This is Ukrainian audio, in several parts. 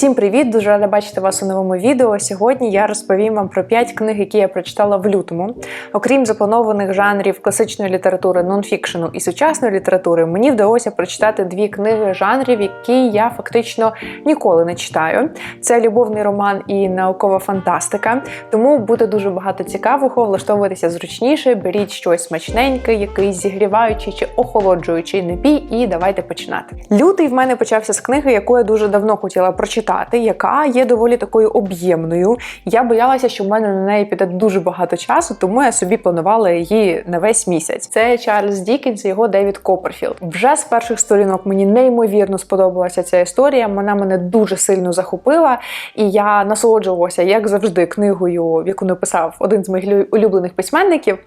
Всім привіт! Дуже рада бачити вас у новому відео. Сьогодні я розповім вам про 5 книг, які я прочитала в лютому. Окрім запланованих жанрів класичної літератури, нонфікшену і сучасної літератури, мені вдалося прочитати дві книги жанрів, які я фактично ніколи не читаю. Це любовний роман і наукова фантастика. Тому буде дуже багато цікавого. Влаштовуйтеся зручніше, беріть щось смачненьке, якийсь зігріваючий чи охолоджуючий напій, і давайте починати. Лютий в мене почався з книги, яку я дуже давно хотіла прочитати, яка є доволі такою об'ємною. Я боялася, що в мене на неї піде дуже багато часу, тому я собі планувала її на весь місяць. Це Чарльз Дікінс і його Девід Копперфілд. Вже з перших сторінок мені неймовірно сподобалася ця історія. Вона мене дуже сильно захопила, і я насолоджувалася, як завжди, книгою, яку написав один з моїх улюблених письменників.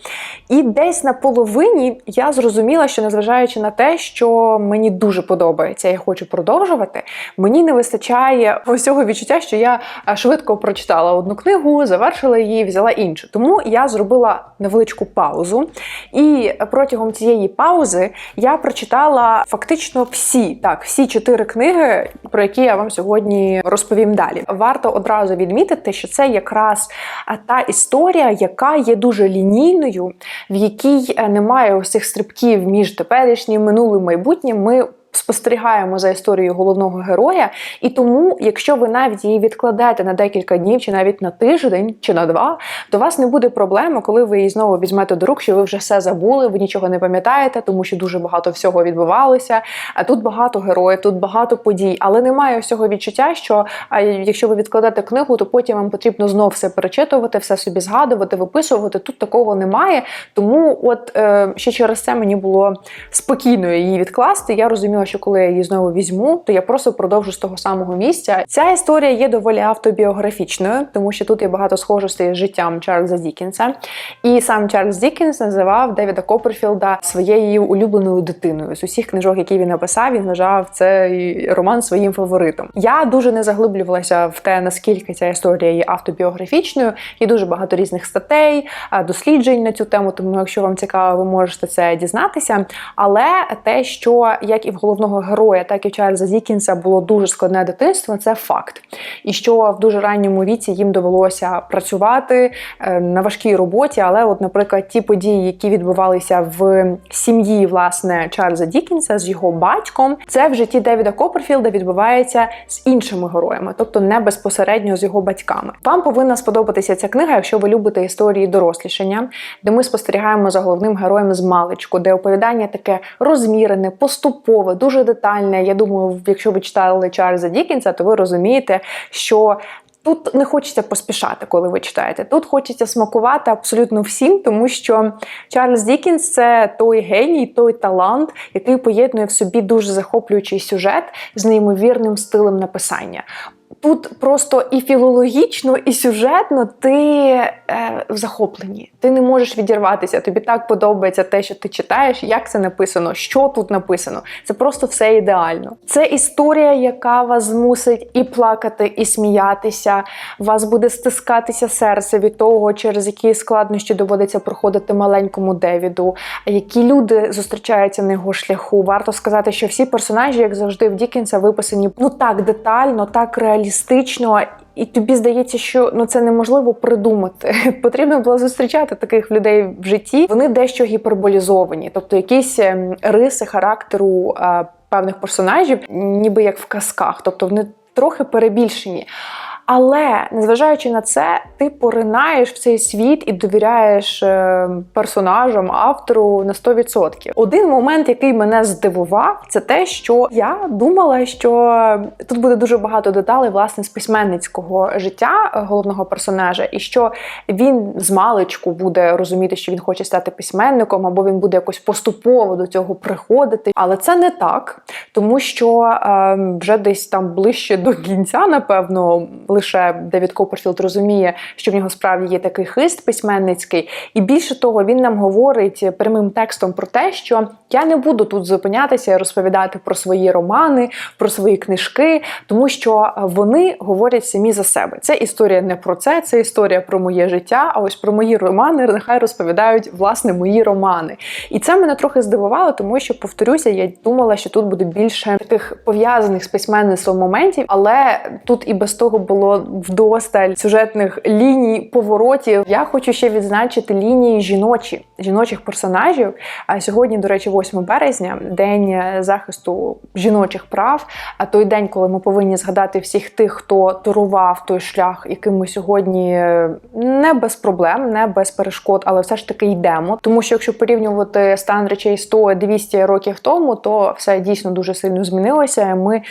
І десь на половині я зрозуміла, що незважаючи на те, що мені дуже подобається, я хочу продовжувати, мені не вистачає ось цього відчуття, що я е, швидко прочитала одну книгу, завершила її, взяла іншу. Тому я зробила невеличку паузу. І протягом цієї паузи я прочитала фактично всі так, всі чотири книги, про які я вам сьогодні розповім далі. Варто одразу відмітити, що це якраз е, та історія, яка є дуже лінійною, в якій е, немає цих стрибків між теперішнім, минулим майбутнім. Ми спостерігаємо за історією головного героя, і тому, якщо ви навіть її відкладете на декілька днів, чи навіть на тиждень, чи на два, то у вас не буде проблеми, коли ви її знову візьмете до рук, що ви вже все забули, ви нічого не пам'ятаєте, тому що дуже багато всього відбувалося. А тут багато героїв, тут багато подій, але немає всього відчуття, що якщо ви відкладете книгу, то потім вам потрібно знов все перечитувати, все собі згадувати, виписувати. Тут такого немає. Тому, от е, ще через це мені було спокійно її відкласти. Я розуміла, що коли я її знову візьму, то я просто продовжу з того самого місця. Ця історія є доволі автобіографічною, тому що тут є багато схожостей з життям Чарльза Дікінса. І сам Чарльз Дікінс називав Девіда Копперфілда своєю улюбленою дитиною. З усіх книжок, які він написав, він вважав цей роман своїм фаворитом. Я дуже не заглиблювалася в те, наскільки ця історія є автобіографічною. Є дуже багато різних статей, досліджень на цю тему. Тому, якщо вам цікаво, ви можете це дізнатися. Але те, що як і в головного героя, так і Чарльза Дікінса було дуже складне дитинство, це факт. І що в дуже ранньому віці їм довелося працювати е, на важкій роботі. Але, от, наприклад, ті події, які відбувалися в сім'ї власне Чарльза Дікінса з його батьком, це в житті Девіда Копперфілда відбувається з іншими героями, тобто не безпосередньо з його батьками. Вам повинна сподобатися ця книга, якщо ви любите історії дорослішання, де ми спостерігаємо за головним героєм з маличку, де оповідання таке розмірене, поступове, дуже детальне. Я думаю, якщо ви читали Чарльза Дікінса, то ви розумієте, що. Тут не хочеться поспішати, коли ви читаєте. Тут хочеться смакувати абсолютно всім, тому що Чарльз Дікінс це той геній, той талант, який поєднує в собі дуже захоплюючий сюжет з неймовірним стилем написання. Тут просто і філологічно, і сюжетно ти е, в захопленні. Ти не можеш відірватися. Тобі так подобається те, що ти читаєш, як це написано, що тут написано. Це просто все ідеально. Це історія, яка вас змусить і плакати, і сміятися. Вас буде стискатися серце від того, через які складнощі доводиться проходити маленькому Девіду, які люди зустрічаються на його шляху. Варто сказати, що всі персонажі, як завжди, в Дікінса виписані ну так детально, так реалістично. І тобі здається, що ну це неможливо придумати. Потрібно було зустрічати таких людей в житті. Вони дещо гіперболізовані, тобто якісь ем, риси характеру а, певних персонажів, ніби як в казках, тобто вони трохи перебільшені. Але незважаючи на це, ти поринаєш в цей світ і довіряєш е, персонажам, автору на 100%. Один момент, який мене здивував, це те, що я думала, що тут буде дуже багато деталей власне з письменницького життя головного персонажа, і що він з маличку буде розуміти, що він хоче стати письменником, або він буде якось поступово до цього приходити. Але це не так, тому що е, вже десь там ближче до кінця, напевно лише Девід Копперфілд розуміє, що в нього справді є такий хист письменницький. І більше того, він нам говорить прямим текстом про те, що я не буду тут зупинятися і розповідати про свої романи, про свої книжки, тому що вони говорять самі за себе. Це історія не про це, це історія про моє життя. А ось про мої романи нехай розповідають власне мої романи. І це мене трохи здивувало, тому що, повторюся, я думала, що тут буде більше таких пов'язаних з письменництвом моментів, але тут і без того було вдосталь сюжетних ліній, поворотів. Я хочу ще відзначити лінії жіночі, жіночих персонажів. А сьогодні, до речі, 8 березня, день захисту жіночих прав. А той день, коли ми повинні згадати всіх тих, хто турував той шлях, яким ми сьогодні не без проблем, не без перешкод, але все ж таки йдемо. Тому що якщо порівнювати стан речей 100-200 років тому, то все дійсно дуже сильно змінилося. Ми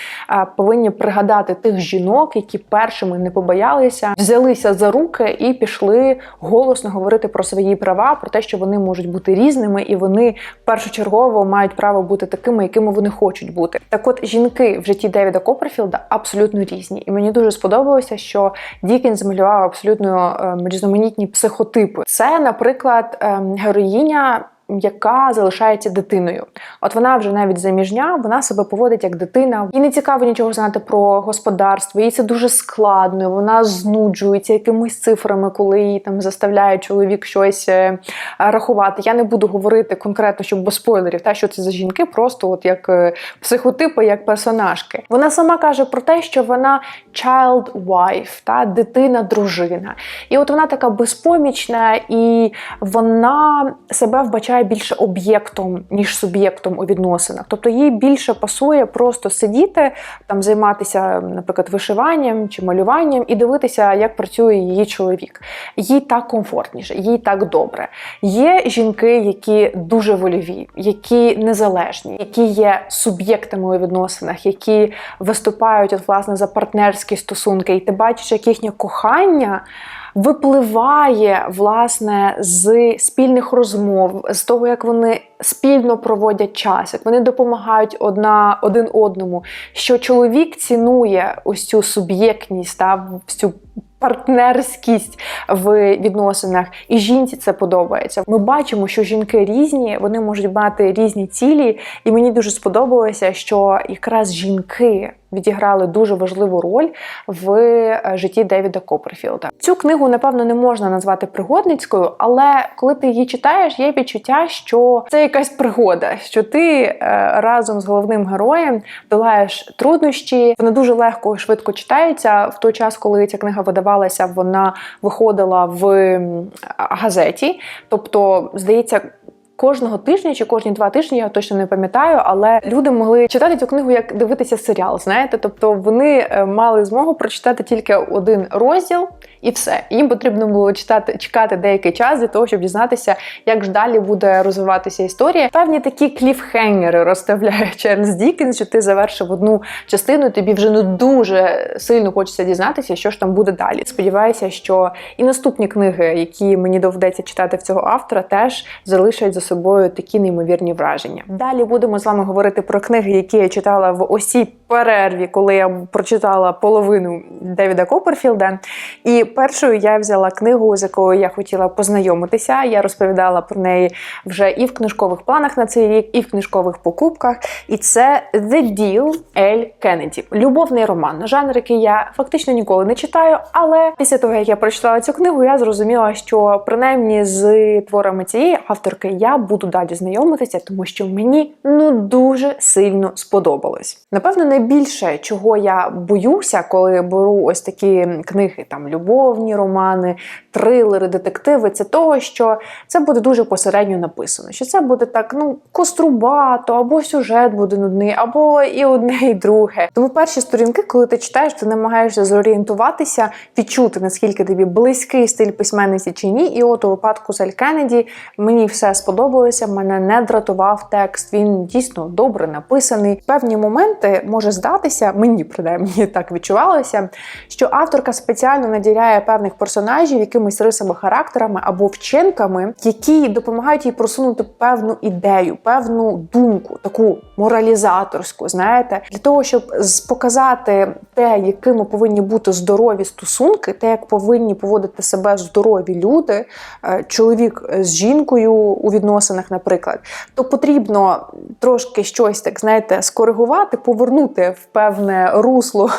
повинні пригадати тих жінок, які першими не побоялися, взялися за руки і пішли голосно говорити про свої права, про те, що вони можуть бути різними, і вони першочергово мають право бути такими, якими вони хочуть бути. Так, от жінки в житті Девіда Копперфілда абсолютно різні, і мені дуже сподобалося, що Дікін змалював абсолютно ем, різноманітні психотипи. Це, наприклад, ем, героїня. Яка залишається дитиною, от вона вже навіть заміжня, вона себе поводить як дитина. Їй не цікаво нічого знати про господарство. Їй це дуже складно. Вона знуджується якимись цифрами, коли її там заставляє чоловік щось е, рахувати. Я не буду говорити конкретно, щоб без спойлерів, та що це за жінки, просто от як е, психотипи, як персонажки. Вона сама каже про те, що вона child wife, та дитина, дружина. І от вона така безпомічна, і вона себе вбачає більше об'єктом, ніж суб'єктом у відносинах. Тобто їй більше пасує просто сидіти, там займатися, наприклад, вишиванням чи малюванням і дивитися, як працює її чоловік. Їй так комфортніше, їй так добре. Є жінки, які дуже вольові, які незалежні, які є суб'єктами у відносинах, які виступають от, власне за партнерські стосунки, і ти бачиш, як їхнє кохання випливає власне з спільних розмов, з того, як вони спільно проводять час, як вони допомагають одна один одному. Що чоловік цінує ось цю суб'єктність та цю партнерськість в відносинах, і жінці це подобається. Ми бачимо, що жінки різні, вони можуть мати різні цілі, і мені дуже сподобалося, що якраз жінки. Відіграли дуже важливу роль в е, житті Девіда Копперфілда. Цю книгу, напевно, не можна назвати пригодницькою, але коли ти її читаєш, є відчуття, що це якась пригода, що ти е, разом з головним героєм долаєш труднощі. Вона дуже легко і швидко читається. В той час, коли ця книга видавалася, вона виходила в газеті. Тобто, здається, кожного тижня чи кожні два тижні, я точно не пам'ятаю, але люди могли читати цю книгу як дивитися серіал. Знаєте, тобто вони е, мали змогу прочитати тільки один розділ і все. Їм потрібно було читати, чекати деякий час для того, щоб дізнатися, як ж далі буде розвиватися історія. Певні такі кліфхенгери розставляє Чарльз Дікінс, що ти завершив одну частину, і тобі вже ну дуже сильно хочеться дізнатися, що ж там буде далі. Сподіваюся, що і наступні книги, які мені доведеться читати в цього автора, теж залишать за собою такі неймовірні враження. Далі будемо з вами говорити про книги, які я читала в осі перерві, коли я прочитала половину Девіда Копперфілда. І першою я взяла книгу, з якою я хотіла познайомитися. Я розповідала про неї вже і в книжкових планах на цей рік, і в книжкових покупках. І це The Deal Ель Кеннеді. Любовний роман, жанр, який я фактично ніколи не читаю. Але після того, як я прочитала цю книгу, я зрозуміла, що принаймні з творами цієї авторки я буду далі знайомитися, тому що мені ну дуже сильно сподобалось. Напевно, найбільше чого я боюся, коли беру ось такі книги, там любовні романи, трилери, детективи, це того, що це буде дуже посередньо написано. Що це буде так, ну кострубато, або сюжет буде нудний, або і одне, і друге. Тому перші сторінки, коли ти читаєш, ти намагаєшся зорієнтуватися, відчути наскільки тобі близький стиль письменниці чи ні. І от у випадку з Аль Кеннеді мені все сподобалося сподобалося. Мене не дратував текст. Він дійсно добре написаний. Певні моменти може здатися, мені принаймні так відчувалося, що авторка спеціально наділяє певних персонажів якимись рисами характерами або вчинками, які допомагають їй просунути певну ідею, певну думку, таку моралізаторську, знаєте, для того, щоб показати те, якими повинні бути здорові стосунки, те, як повинні поводити себе здорові люди, е, чоловік з жінкою у відносинах, наприклад, то потрібно трошки щось так знаєте скоригувати, повернути в певне русло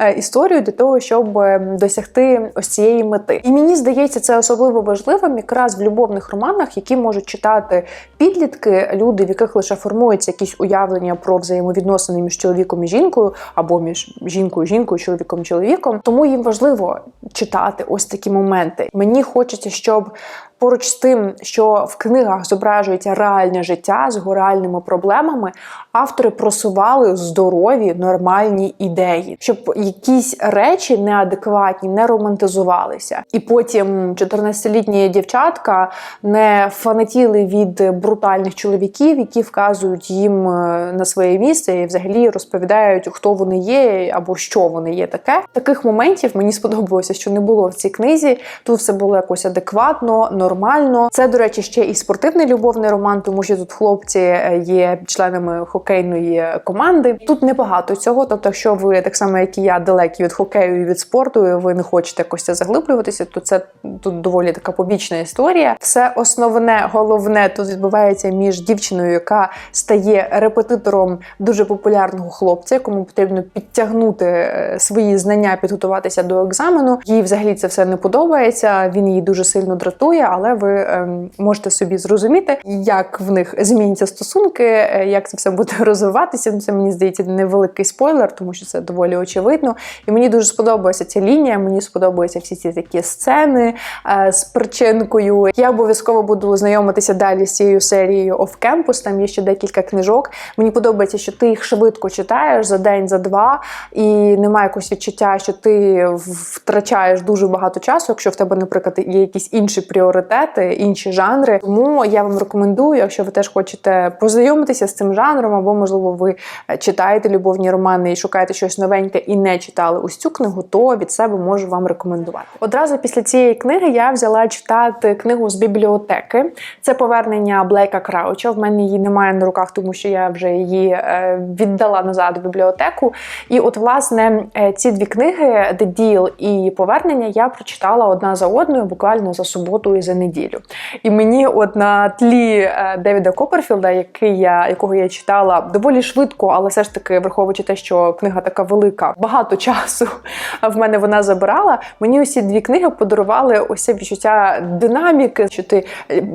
е, історію для того, щоб е, досягти ось цієї мети. І мені здається, це особливо важливим якраз в любовних романах, які можуть читати підлітки, люди, в яких лише формуються якісь уявлення про взаємовідносини між чоловіком і жінкою, або між жінкою, жінкою, чоловіком, чоловіком. Тому їм важливо читати ось такі моменти. Мені хочеться, щоб поруч з тим, що в книгах зображується реальне життя з реальними проблемами, автори просували здорові, нормальні ідеї, щоб якісь речі неадекватні не романтизувалися. І потім 14-літні дівчатка не фанатіли від брутальних чоловіків, які вказують їм е, на своє місце і взагалі розповідають, хто вони є або що вони є таке. Таких моментів мені сподобалося, що не було в цій книзі. Тут все було якось адекватно, нормально. Це, до речі, ще і спортивний любовний роман, тому що тут хлопці е, є членами хокейної команди. Тут небагато цього. Тобто, якщо ви так само, як і я, далекі від хокею і від спорту, і ви не хочете якось це заглиблюватися, то це тут доволі така побічна історія. Все основне, головне тут відбувається між дівчиною, яка стає репетитором дуже популярного хлопця, якому потрібно підтягнути е, свої знання, підготуватися до екзамену. Їй взагалі це все не подобається. Він її дуже сильно дратує, але ви ем, можете собі зрозуміти, як в них зміняться стосунки, е, як це все буде розвиватися. Ну, Це мені здається невеликий спойлер, тому що це доволі очевидно. І мені дуже сподобалася ця лінія. Мені сподобаються всі ці такі сцени е, з причинкою. Я обов'язково буду знайомитися далі з цією серією Off Campus. Там є ще декілька книжок. Мені подобається, що ти їх швидко читаєш за день, за два, і немає якогось відчуття, що ти втрачаєш дуже багато часу, якщо в тебе, наприклад, є якісь інші пріоритети, інші жанри. Тому я вам рекомендую, якщо ви теж хочете познайомитися з цим жанром, або можливо ви е, читаєте любовні романи і шукаєте щось новеньке і не читали ось цю книгу, то від себе можу вам рекомендувати. Одразу після цієї книги я взяла читати книгу з бібліотеки. Це повернення Блейка Крауча. В мене її немає на руках, тому що я вже її е, віддала назад в бібліотеку. І от, власне, е, ці дві книги The Deal і повернення я прочитала одна за одною, буквально за суботу і за неділю. І мені, от на тлі Девіда Копперфілда, який я якого я читала доволі швидко, але все ж таки, враховуючи те, що книга така велика, багато часу в мене вона забирала. Мені усі дві книги подарували ось відчуття динаміки, що ти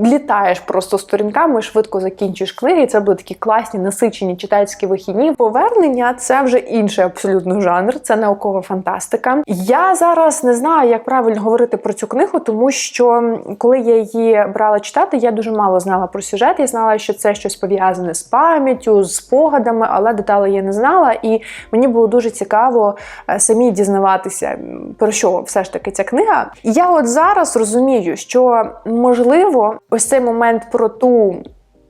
літаєш просто сторінками, швидко закінчуєш книги. І це були такі класні насичені читацькі вихідні. Повернення це вже інший абсолютно жанр, це наукова фантастика. Я зараз не знаю, як правильно говорити про цю книгу, тому що коли я її брала читати, я дуже мало знала про сюжет. Я знала, що це щось пов'язане з пам'яттю, з спогадами, але деталей я не знала. І мені було дуже цікаво е, самі дізнаватися, про що все ж таки ця книга. І я от зараз розумію, що можливо ось цей момент про ту.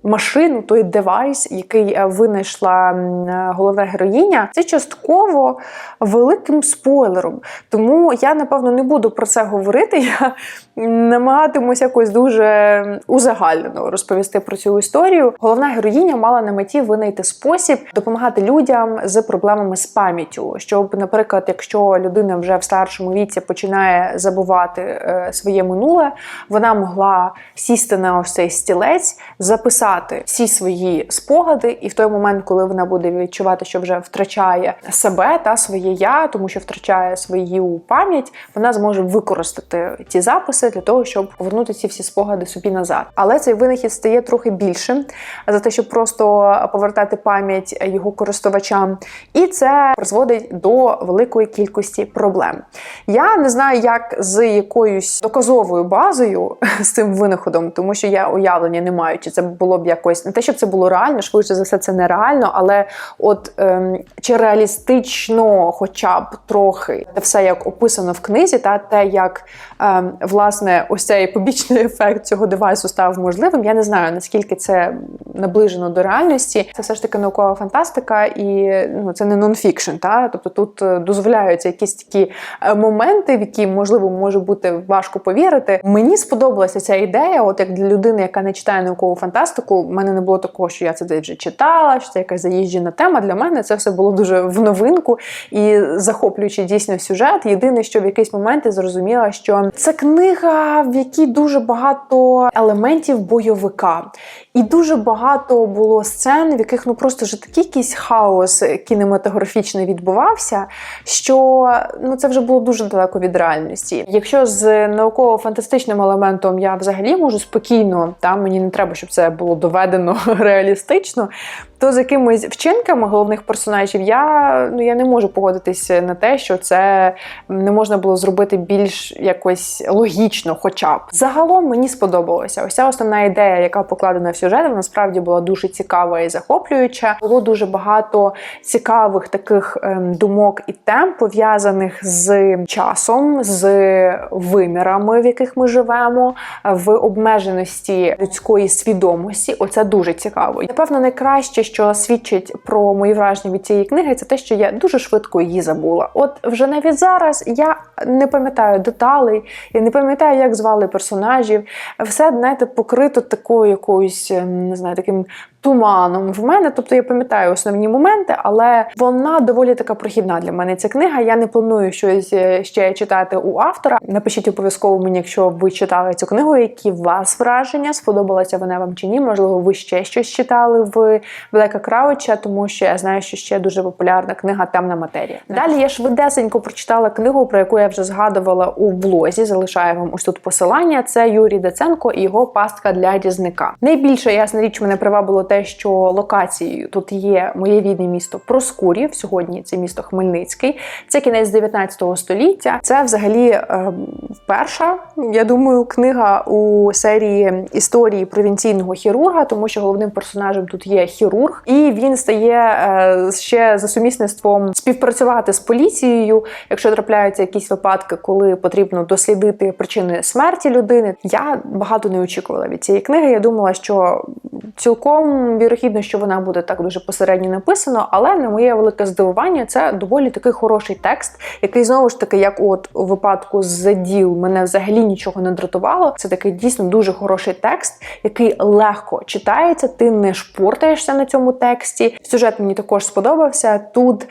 Машину, той девайс, який е, винайшла е, головна героїня, це частково великим спойлером. Тому я напевно не буду про це говорити. Я намагатимусь якось дуже узагальнено розповісти про цю історію. Головна героїня мала на меті винайти спосіб допомагати людям з проблемами з пам'яттю. Щоб, наприклад, якщо людина вже в старшому віці починає забувати е, своє минуле, вона могла сісти на ось цей стілець, записати всі свої спогади, і в той момент, коли вона буде відчувати, що вже втрачає себе та своє я, тому що втрачає свою пам'ять, вона зможе використати ті записи для того, щоб повернути ці всі спогади собі назад. Але цей винахід стає трохи більшим за те, щоб просто повертати пам'ять його користувачам, і це призводить до великої кількості проблем. Я не знаю, як з якоюсь доказовою базою з цим винаходом, тому що я уявлення не маю, чи це було б якось не те, щоб це було реально, швидше за все, це нереально, але от ем, чи реалістично, хоча б трохи те все як описано в книзі, та те, як ем, власне ось цей побічний ефект цього девайсу став можливим. Я не знаю наскільки це наближено до реальності. Це все ж таки наукова фантастика, і ну це не нонфікшн. Та тобто тут е, дозволяються якісь такі е, моменти, в які можливо може бути важко повірити. Мені сподобалася ця ідея. От як для людини, яка не читає наукову фантастику, в мене не було такого, що я це десь вже читала, що це якась заїжджена тема. Для мене це все було дуже в новинку і захоплюючи дійсно сюжет. Єдине, що в якийсь момент я зрозуміла, що це книга, в якій дуже багато елементів бойовика, і дуже багато було сцен, в яких ну просто вже такий якийсь хаос кінематографічний відбувався, що ну це вже було дуже далеко від реальності. Якщо з науково-фантастичним елементом я взагалі можу спокійно, там мені не треба, щоб це було доведено реалістично. То з якимись вчинками головних персонажів я ну я не можу погодитися на те, що це не можна було зробити більш якось логічно, хоча б загалом мені сподобалося. Ось ця основна ідея, яка покладена в сюжет, вона насправді була дуже цікава і захоплююча. Було дуже багато цікавих таких ем, думок і тем пов'язаних з часом, з вимірами, в яких ми живемо, в обмеженості людської свідомості. Оце дуже цікаво. Напевно, найкраще, що свідчить про мої враження від цієї книги, це те, що я дуже швидко її забула. От вже навіть зараз я не пам'ятаю деталей, я не пам'ятаю, як звали персонажів. Все знаєте, покрито такою якоюсь ем, не знаю, таким туманом в мене. Тобто я пам'ятаю основні моменти, але вона доволі така прохідна для мене. Ця книга. Я не планую щось е, ще читати у автора. Напишіть обов'язково мені, якщо ви читали цю книгу, які у вас враження, сподобалася вона вам чи ні. Можливо, ви ще щось читали в Блека Крауча, тому що я знаю, що ще дуже популярна книга Темна матерія. Далі я швидесенько прочитала книгу, про яку я вже згадувала у блозі. Залишаю вам ось тут посилання. Це Юрій Даценко і його пастка для різника. Найбільше ясна річ мене привабило те, що локацією тут є моє рідне місто Проскурів. Сьогодні це місто Хмельницький. Це кінець 19 століття. Це взагалі е, перша, я думаю, книга у серії історії провінційного хірурга, тому що головним персонажем тут є хірург, і він стає е, ще за сумісництвом співпрацювати з поліцією, якщо трапляються якісь випадки, коли потрібно дослідити причини смерті людини. Я багато не очікувала від цієї книги. Я думала, що цілком вірогідно, що вона буде так дуже посередньо написано, але на моє велике здивування, це доволі такий хороший текст, який знову ж таки, як от у випадку з заділ, мене взагалі нічого не дратувало. Це такий дійсно дуже хороший текст, який легко читається. Ти не шпортаєшся на цьому тексті. Сюжет мені також сподобався тут.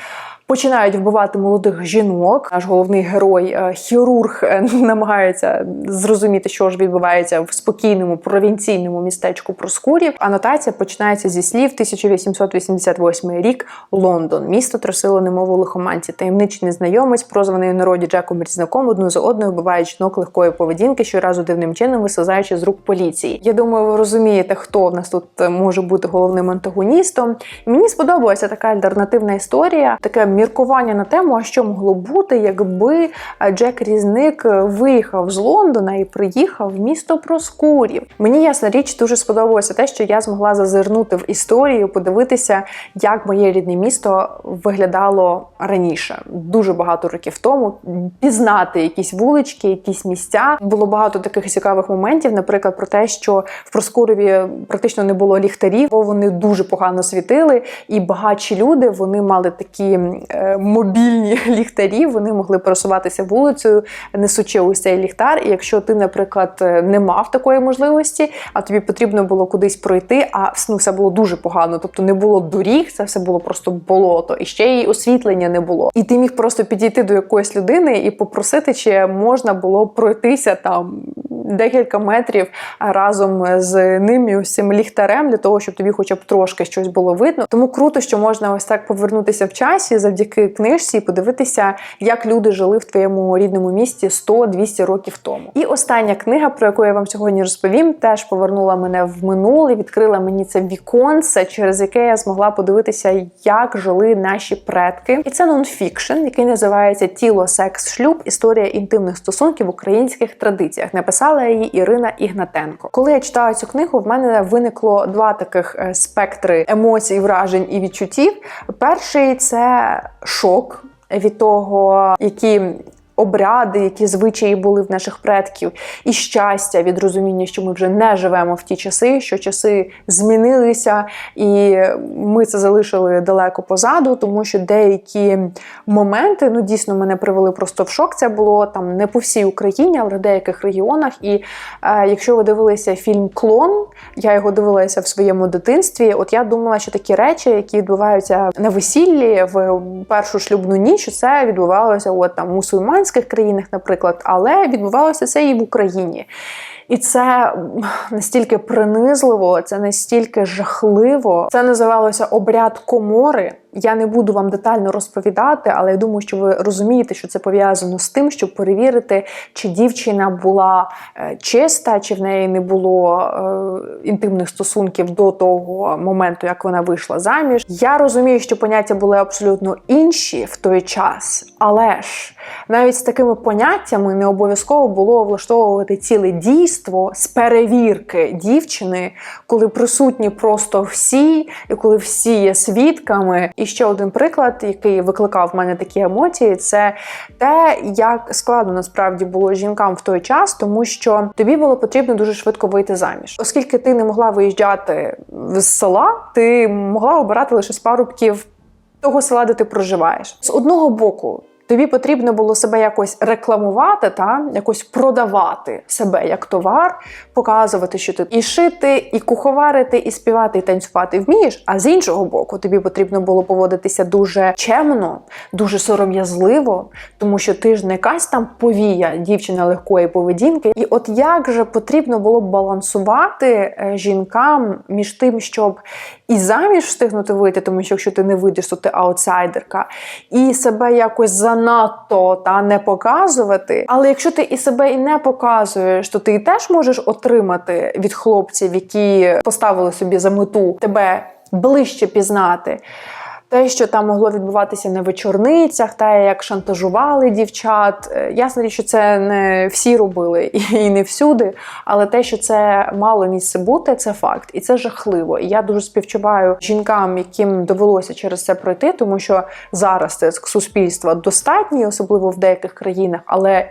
Починають вбивати молодих жінок. Наш головний герой, е, хірург, е, намагається зрозуміти, що ж відбувається в спокійному провінційному містечку Проскурів. Анотація починається зі слів 1888 рік. Лондон, місто трусило немову лихоманці. Таємничий незнайомець, прозваний у народі Джеком Різнаком, одну за одною вбивають жінок легкої поведінки, щоразу дивним чином висазаючи з рук поліції. Я думаю, ви розумієте, хто в нас тут е, може бути головним антагоністом. Мені сподобалася така альтернативна історія, таке міркування на тему, а що могло бути, якби Джек Різник виїхав з Лондона і приїхав в місто Проскурів. Мені ясна річ дуже сподобалося те, що я змогла зазирнути в історію, подивитися, як моє рідне місто виглядало раніше, дуже багато років тому. Пізнати якісь вулички, якісь місця. Було багато таких цікавих моментів, наприклад, про те, що в Проскурові практично не було ліхтарів, бо вони дуже погано світили, і багатші люди вони мали такі е, мобільні ліхтарі, вони могли просуватися вулицею, несучи ось цей ліхтар. І якщо ти, наприклад, не мав такої можливості, а тобі потрібно було кудись пройти, а ну, все було дуже погано, тобто не було доріг, це все було просто болото, і ще й освітлення не було. І ти міг просто підійти до якоїсь людини і попросити, чи можна було пройтися там декілька метрів разом з ним і ось ліхтарем для того, щоб тобі, хоча б трошки щось було видно. Тому круто, що можна ось так повернутися в часі завдяки книжці і подивитися, як люди жили в твоєму рідному місті 100-200 років тому. І остання книга, про яку я вам сьогодні розповім, теж повернула мене в минуле, відкрила мені це віконце, через яке я змогла подивитися, як жили наші предки. І це нонфікшн, який називається Тіло, секс, шлюб, історія інтимних стосунків в українських традиціях. Написала її Ірина Ігнатенко. Коли я читала цю книгу, в мене виникло два таких е, спектри емоцій, вражень і відчуттів. Перший це шок від того, які обряди, які звичаї були в наших предків, і щастя від розуміння, що ми вже не живемо в ті часи, що часи змінилися, і ми це залишили далеко позаду, тому що деякі моменти ну дійсно мене привели просто в шок. Це було там не по всій Україні, але в деяких регіонах. І е, якщо ви дивилися фільм Клон, я його дивилася в своєму дитинстві. От я думала, що такі речі, які відбуваються на весіллі в першу шлюбну ніч, це відбувалося от там мусульман мусульманських країнах, наприклад, але відбувалося це і в Україні. І це настільки принизливо, це настільки жахливо. Це називалося обряд комори. Я не буду вам детально розповідати, але я думаю, що ви розумієте, що це пов'язано з тим, щоб перевірити, чи дівчина була е, чиста, чи в неї не було е, інтимних стосунків до того моменту, як вона вийшла заміж. Я розумію, що поняття були абсолютно інші в той час, але ж навіть з такими поняттями не обов'язково було влаштовувати ціле дійство з перевірки дівчини, коли присутні просто всі, і коли всі є свідками. І ще один приклад, який викликав в мене такі емоції, це те, як складно насправді було жінкам в той час, тому що тобі було потрібно дуже швидко вийти заміж, оскільки ти не могла виїжджати з села, ти могла обирати лише з парубків того села, де ти проживаєш. З одного боку. Тобі потрібно було себе якось рекламувати, та якось продавати себе як товар, показувати, що ти і шити, і куховарити, і співати, і танцювати вмієш. А з іншого боку, тобі потрібно було поводитися дуже чемно, дуже сором'язливо, тому що ти ж не якась там повія дівчина легкої поведінки. І от як же потрібно було балансувати е, жінкам між тим, щоб і заміж встигнути вийти, тому що якщо ти не вийдеш, то ти аутсайдерка, і себе якось занадто та не показувати. Але якщо ти і себе і не показуєш, то ти теж можеш отримати від хлопців, які поставили собі за мету тебе ближче пізнати те, що там могло відбуватися на вечорницях, те, як шантажували дівчат. Е, ясно, що це не всі робили і не всюди, але те, що це мало місце бути, це факт, і це жахливо. І я дуже співчуваю жінкам, яким довелося через це пройти, тому що зараз тиск суспільства достатній, особливо в деяких країнах, але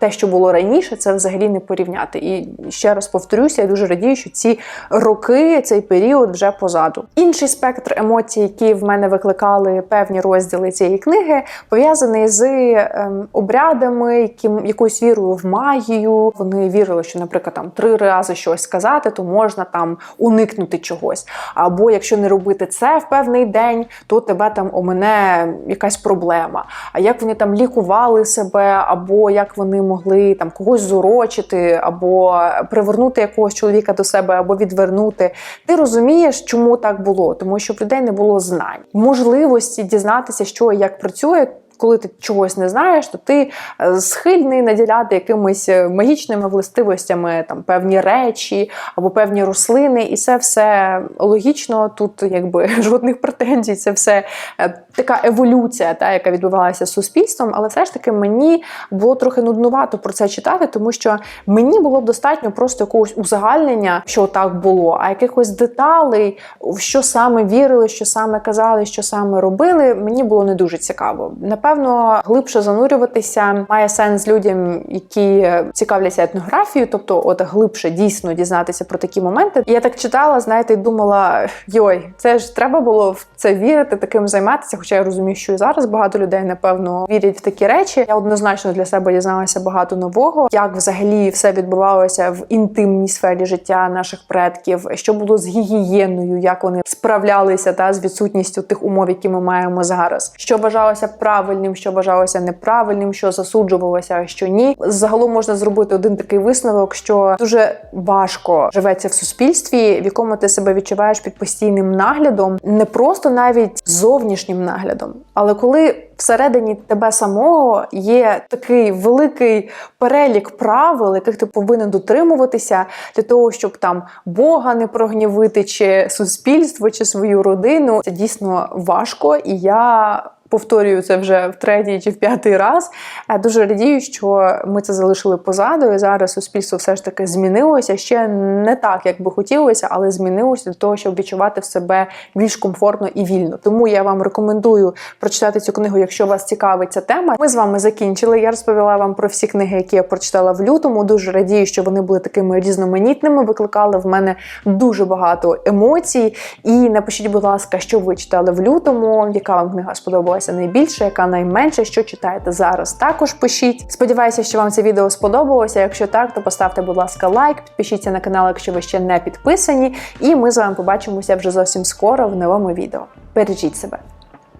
те, що було раніше, це взагалі не порівняти. І ще раз повторюся, я дуже радію, що ці роки, цей період вже позаду. Інший спектр емоцій, які в мене викликали певні розділи цієї книги, пов'язаний з ем, обрядами, яким якоюсь вірою в магію. Вони вірили, що, наприклад, там три рази щось сказати, то можна там уникнути чогось. Або якщо не робити це в певний день, то тебе там омине якась проблема. А як вони там лікували себе, або як вони могли там когось зурочити, або привернути якогось чоловіка до себе, або відвернути. Ти розумієш, чому так було, тому що в людей не було знань, можливості дізнатися, що і як працює коли ти чогось не знаєш, то ти е, схильний наділяти якимись е, магічними властивостями там певні речі або певні рослини, і це все логічно. Тут якби жодних претензій, це все е, така еволюція, та яка відбувалася з суспільством. Але все ж таки мені було трохи нуднувато про це читати, тому що мені було б достатньо просто якогось узагальнення, що так було, а якихось деталей, в що саме вірили, що саме казали, що саме робили, мені було не дуже цікаво. Напевно, напевно, глибше занурюватися має сенс людям, які цікавляться етнографією, тобто, от глибше дійсно дізнатися про такі моменти. І я так читала, знаєте, і думала: йой, це ж треба було в це вірити, таким займатися. Хоча я розумію, що і зараз багато людей напевно вірять в такі речі. Я однозначно для себе дізналася багато нового, як взагалі все відбувалося в інтимній сфері життя наших предків, що було з гігієною, як вони справлялися та з відсутністю тих умов, які ми маємо зараз, що вважалося правильно правильним, що вважалося неправильним, що засуджувалося, а що ні. Загалом можна зробити один такий висновок, що дуже важко живеться в суспільстві, в якому ти себе відчуваєш під постійним наглядом, не просто навіть зовнішнім наглядом, але коли всередині тебе самого є такий великий перелік правил, яких ти повинен дотримуватися для того, щоб там Бога не прогнівити, чи суспільство, чи свою родину, це дійсно важко, і я повторюю це вже в третій чи в п'ятий раз. Е, Дуже радію, що ми це залишили позаду, і зараз суспільство все ж таки змінилося. Ще не так, як би хотілося, але змінилося для того, щоб відчувати в себе більш комфортно і вільно. Тому я вам рекомендую прочитати цю книгу, якщо вас цікавить ця тема. Ми з вами закінчили. Я розповіла вам про всі книги, які я прочитала в лютому. Дуже радію, що вони були такими різноманітними, викликали в мене дуже багато емоцій. І напишіть, будь ласка, що ви читали в лютому, яка вам книга сподобалася найбільше, яка найменше, що читаєте зараз. Також пишіть. Сподіваюся, що вам це відео сподобалося. Якщо так, то поставте, будь ласка, лайк, підпишіться на канал, якщо ви ще не підписані. І ми з вами побачимося вже зовсім скоро в новому відео. Бережіть себе,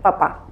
Па-па!